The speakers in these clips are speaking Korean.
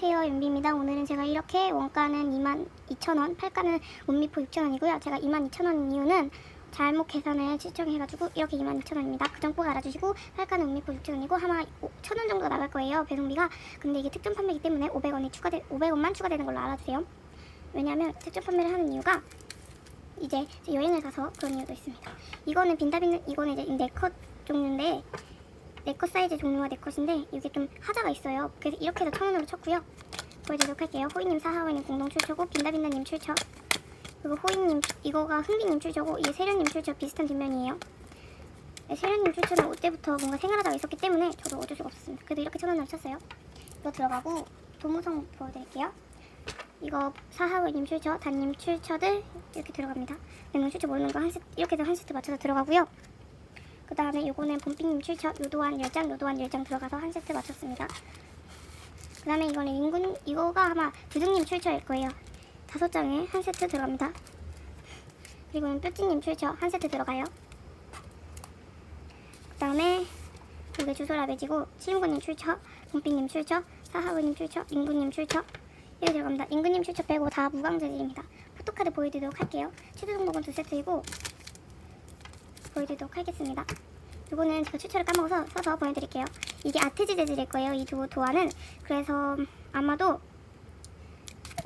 안녕하세요 연비입니다. 오늘은 제가 이렇게 원가는 22,000원 팔가는 옷미포 6,000원이고요. 제가 22,000원인 이유는 잘못 계산을 실정해가지고 이렇게 22,000원입니다. 그점 꼭 알아주시고 팔가는 옷미포 6,000원이고 아마 1,000원 정도 나갈 거예요 배송비가. 근데 이게 특정 판매이기 때문에 500원이 추가되 500원만 추가되는 걸로 알아주세요. 왜냐하면 특정 판매를 하는 이유가 이제 여행을 가서 그런 이유도 있습니다. 이거는 빈다빈 이거는 이제 네컷 종류인데 네컷 사이즈 종류가 네컷인데 이게 좀 하자가 있어요. 그래서 이렇게 해서 천 원으로 쳤고요. 보여드리도록 할게요. 호이님, 사하원님 공동 출처고 빈다빈다님 출처 그리고 호이님 이거가 흥비님 출처고 이게 세련님 출처 비슷한 뒷면이에요. 네, 세련님 출처는 올 때부터 뭔가 생활하다가 있었기 때문에 저도 어쩔 수가 없었습니다. 그래도 이렇게 천 원으로 쳤어요. 이거 들어가고 도무성 보여드릴게요. 이거 사하원님 출처, 단님 출처들 이렇게 들어갑니다. mem명 출처 모르는 거 한 세트 이렇게 해서 한 세트 맞춰서 들어가고요. 그 다음에 요거는 봄핑님 출처 요도안 10장 요도안 10장 들어가서 한 세트 맞췄습니다. 그 다음에 이거는 인군 이거가 아마 두둥님 출처일 거예요. 다섯 장에 한 세트 들어갑니다. 그리고는 뾰찌님 출처 한 세트 들어가요. 그 다음에 요게 주소라베지고 칠무구님 출처 봄핑님 출처 사하우님 출처 인구님 출처 이렇게 들어갑니다. 인구님 출처 빼고 다 무광재질입니다. 포토카드 보여드리도록 할게요. 최대 종목은 두 세트이고 보여드리도록 하겠습니다. 이거는 제가 추천을 까먹어서 서서 보여드릴게요. 이게 아트지 재질일 거예요. 이 두 도안은 그래서 아마도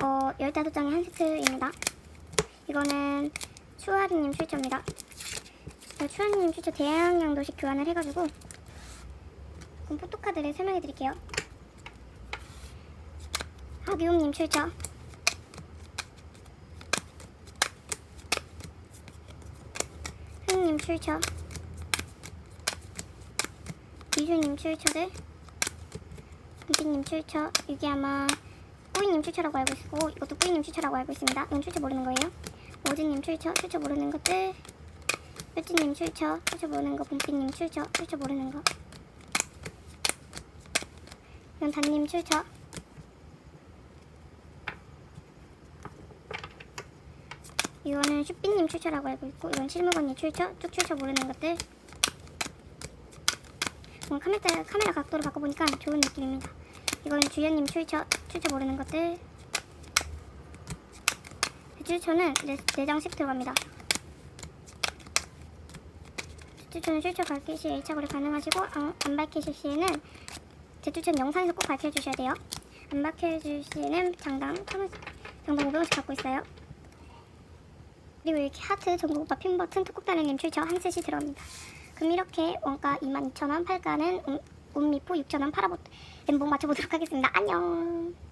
어 15장의 한 세트입니다. 이거는 추하리님 출처입니다. 어, 추하리님 출처 대양양 도식 교환을 해가지고 그럼 포토카드를 설명해 드릴게요. 하기움님 출처 흥님 출처? 이주님 출처들? 은지님 출처? 이게 아마 꾸이님 출처라고 알고 있고 이것도 꾸이님 출처라고 알고 있습니다. 이건 출처 모르는 거예요. 오즈님 출처 출처 모르는 것들. 뾰찌님 출처 출처 모르는 거. 봄피님 출처 출처 모르는 거. 이건 단님 출처 이거는 슈삐님 출처라고 알고 있고 이건 실무건님 출처? 쭉 출처 모르는 것들. 어, 카메라, 카메라 각도를 바꿔보니까 좋은 느낌입니다. 이거는 주연님 출처 출처 모르는 것들. 출처는 네, 네 장씩 들어갑니다. 제출처는 출처 밝힐 시 1차 거래 가능하시고 안, 안 밝히실 시에는 제출처는 영상에서 꼭 밝혀주셔야 돼요. 안 밝혀줄 시에는 장당 1,000원 장당 500원씩 받고 있어요 그리고 이렇게 하트, 전국오빠 핀버튼, 톡톡다리님 출처 한 셋이 들어갑니다. 그럼 이렇게 원가 22,000원, 팔가는 옷미포 6,000원 팔아보 멘봉 맞춰보도록 하겠습니다. 안녕.